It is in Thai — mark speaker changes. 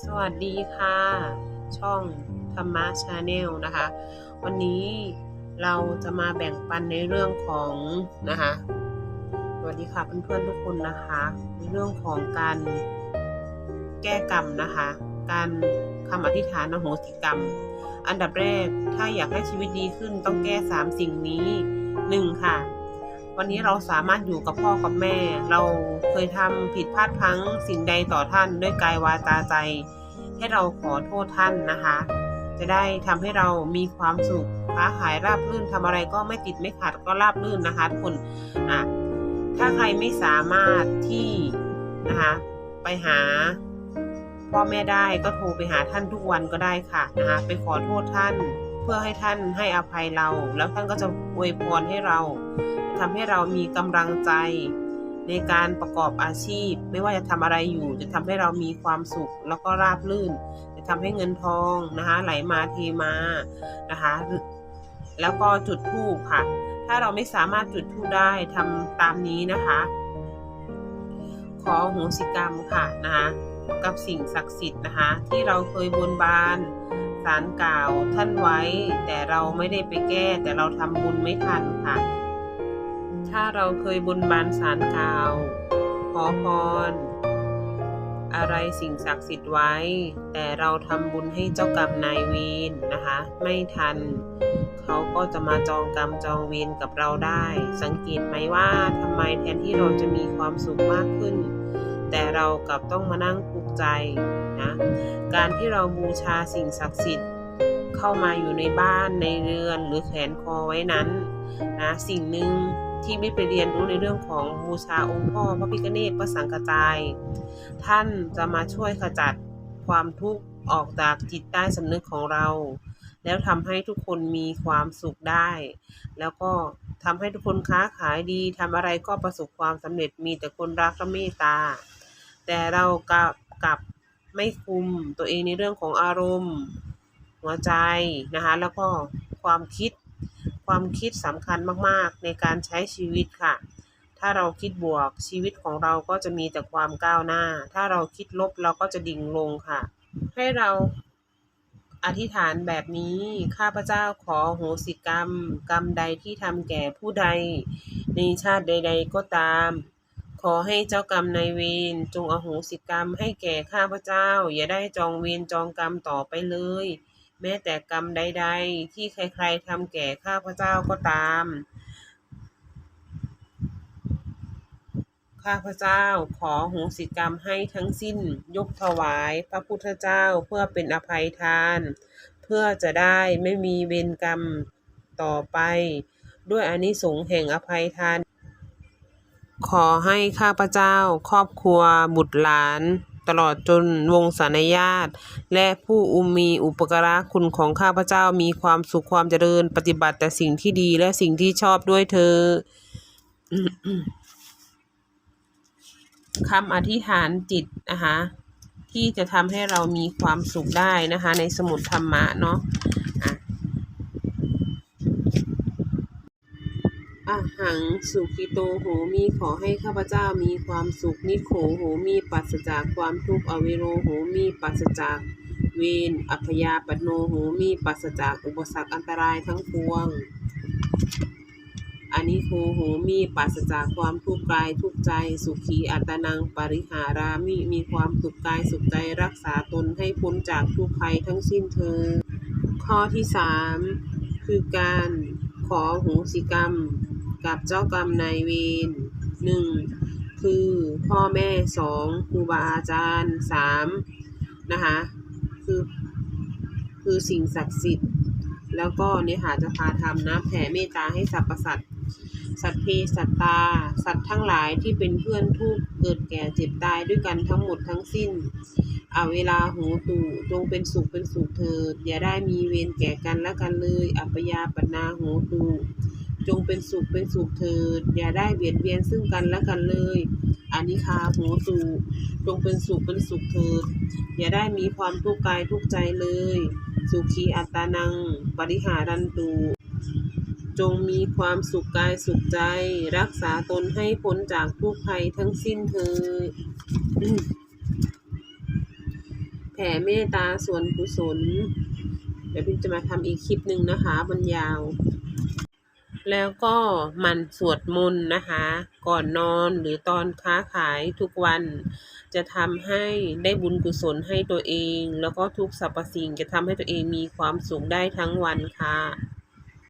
Speaker 1: สวัสดีค่ะ ช่องธรรมะชาแนลนะคะ วันนี้เราจะมาแบ่งปันในเรื่องของนะคะสวัสดีค่ะเพื่อนๆทุกคนนะคะ ในเรื่องของการแก้กรรมนะคะ การคำอธิษฐานอโหสิกรรม อันดับแรกถ้าอยากให้ชีวิตดีขึ้นต้องแก้สามสิ่งนี้หนึ่งค่ะ วันนี้เราสามารถอยู่กับพ่อกับแม่ เราเคยทำผิดพลาดพลั้งสิ่งใดต่อท่านด้วยกายวาจาใจ ให้เราขอโทษท่านนะคะ จะได้ทำให้เรามีความสุขค้าขายราบรื่นทำอะไรก็ไม่ติดไม่ขัดก็ราบรื่นนะคะทุกคนอะถ้าใครไม่สามารถที่นะคะไปหาพ่อแม่ได้ก็โทรไปหาท่านทุกวันก็ได้ค่ะนะคะไปขอโทษท่าน เพื่อให้ท่านให้อภัยเรา แล้วท่านก็จะอวยพรให้เราทำให้เรามีกำลังใจในการประกอบอาชีพ ไม่ว่าจะทำอะไรอยู่ จะทำให้เรามีความสุขแล้วก็ราบรื่น จะทำให้เงินทองนะคะไหลมาเทมานะคะแล้วก็จุดธูปค่ะ ถ้าเราไม่สามารถจุดธูปได้ทำตามนี้นะคะ ขอโหสิกรรมค่ะนะคะกับสิ่งศักดิ์สิทธิ์นะคะที่เราเคยบนบาน สารกล่าวท่านไว้ แต่เราไม่ได้ไปแก้ แต่เราทำบุญไม่ทันค่ะ ถ้าเราเคยบนบานสารกล่าว ขอพร อะไรสิ่งศักดิ์สิทธิ์ไว้ แต่เราทำบุญให้เจ้ากรรมนายเวรนะคะ ไม่ทัน เขาก็จะมาจองกรรมจองเวรกับเราได้ สังเกตไหมว่าทำไมแทนที่เราจะมีความสุขมากขึ้น แต่เรากลับต้องมานั่งทุกใจนะ การที่เราบูชาสิ่งศักดิ์สิทธิ์เข้ามาอยู่ในบ้านในเรือนหรือแขวนคอไว้นั้นนะสิ่งหนึ่งที่ไม่ไปเรียนรู้ในเรื่องของบูชาองค์พ่อพระพิฆเนศพระสังฆจาย ท่านจะมาช่วยขจัดความทุกข์ออกจากจิตใต้สำนึกของเรา แล้วทำให้ทุกคนมีความสุขได้ แล้วก็ทำให้ทุกคนค้าขายดีทำอะไรก็ประสบความสำเร็จมีแต่คนรักและเมตตา แต่เรากลับกับไม่คุมตัวเองในเรื่องของอารมณ์ หัวใจนะคะแล้วก็ความคิดความคิดสำคัญมากๆ ในการใช้ชีวิตค่ะ ถ้าเราคิดบวกชีวิตของเราก็จะมีแต่ความก้าวหน้า ถ้าเราคิดลบเราก็จะดิ่งลงค่ะ ให้เราอธิษฐานแบบนี้ข้าพเจ้าขอโหสิกรรม กรรมใดที่ทำแก่ผู้ใด ในชาติใด ๆ ก็ตาม ขอให้เจ้ากรรมนายเวรจงอโหสิกรรมให้แก่ข้าพเจ้า อย่าได้จองเวรจองกรรมต่อไปเลย แม้แต่กรรมใด ๆ ที่ใครๆทำแก่ข้าพเจ้าก็ตาม ข้าพเจ้าขอโหสิกรรมให้ทั้งสิ้นยกถวายพระพุทธเจ้าเพื่อเป็นอภัยทาน เพื่อจะได้ไม่มีเวรกรรมต่อไป ด้วยอานิสงส์แห่งอภัยทาน ขอให้ข้าพเจ้า ครอบครัว บุตรหลาน ตลอดจนวงศาคณญาติ และผู้อุมีอุปการะคุณของข้าพเจ้ามีความสุขความเจริญปฏิบัติแต่สิ่งที่ดีและสิ่งที่ชอบด้วยเธอคำอธิษฐานจิตนะคะที่จะทำให้เรามีความสุขได้นะคะ ในสมุดธรรมะเนาะ อะหังสุขิโตโหมีขอให้ข้าพเจ้ามีความสุขนิโขโหมีปราศจากความทุกข์อเวโรโหมีปราศจากเวรอัพยาปโนโหมีปราศจากอุปสรรคอันตรายทั้งปวงอานิโคโหมีปราศจากความทุกข์กายทุกใจ สุขีอัตนังปริหารามิมีความสุขกายสุขใจรักษาตนให้พ้นจากทุกภัยทั้งสิ้นเธอ ข้อที่สามคือการขอโหสิกรรม กับเจ้ากรรมนายเวรหนึ่งคือพ่อแม่สองครูบาอาจารย์สามนะคะคือคือสิ่งศักดิ์สิทธิ์ แล้วก็เนี่ยค่ะจะพาทำนะแผ่เมตตาให้สรรพสัตว์สัตว์เพสัตตา สัตว์ทั้งหลายที่เป็นเพื่อนทุกเกิดแก่เจ็บตายด้วยกันทั้งหมดทั้งสิ้นอาเวลาหูตู่จงเป็นสุขเป็นสุขเถิด อย่าได้มีเวรแก่กันและกันเลย อัปยาปนาหูตู่ จงเป็นสุขเป็นสุขเถิด อย่าได้เบียดเบียนซึ่งกันและกันเลยอานิคาโหูตู่จงเป็นสุขเป็นสุขเถิด อย่าได้มีความทุกข์กายทุกข์ใจเลย สุขีอัตานัง ปริหารันตุจงมีความสุขกายสุขใจ รักษาตนให้พ้นจากทุกภัยทั้งสิ้นเธอญแผ่เมตตาส่วนกุศล เดี๋ยวพิมจะมาทำอีกคลิปหนึ่งนะคะบรรยาว แล้วก็มันสวดมนต์นะคะ ก่อนนอนหรือตอนค้าขายทุกวัน จะทำให้ได้บุญกุศลให้ตัวเอง แล้วก็ทุกสรรพสิ่งจะทำให้ตัวเองมีความสุขได้ทั้งวันค่ะ